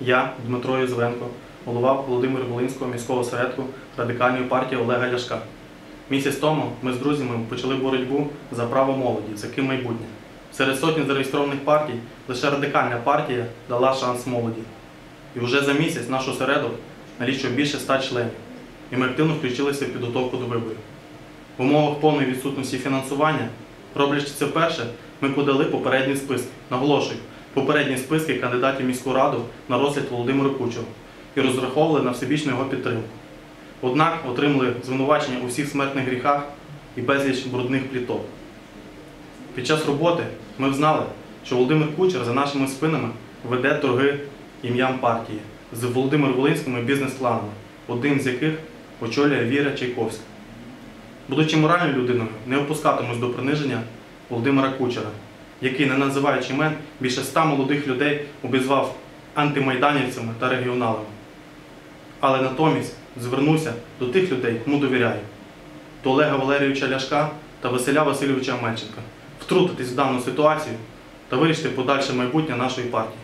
Я, Дмитро Єзвенко, голова Володимир Волинського міського осередку Радикальної партії Олега Ляшка. Місяць тому ми з друзями почали боротьбу за право молоді, за ким майбутнє. Серед сотні зареєстрованих партій лише радикальна партія дала шанс молоді. І вже за місяць наш осередок налічує більше ста членів, і ми активно включилися в підготовку до виборів. В умовах повної відсутності фінансування, роблячи це вперше, ми подали попередні списки. Наголошую, попередні списки кандидатів міську раду на розгляд Володимиру Кучеру і розраховували на всебічну його підтримку. Однак отримали звинувачення у всіх смертних гріхах і безліч брудних пліток. Під час роботи ми взнали, що Володимир Кучер за нашими спинами веде торги ім'ям партії з Володимир Волинськими бізнес-планами, один з яких очолює Віра Чайковська. Будучи моральною людиною, не опускатимось до приниження Володимира Кучера, який, не називаючи імен, більше ста молодих людей обізвав антимайданівцями та регіоналами. Але натомість звернуся до тих людей, кому довіряю, до Олега Валерійовича Ляшка та Василя Васильовича Мельченка, втрутитись в дану ситуацію та вирішити подальше майбутнє нашої партії.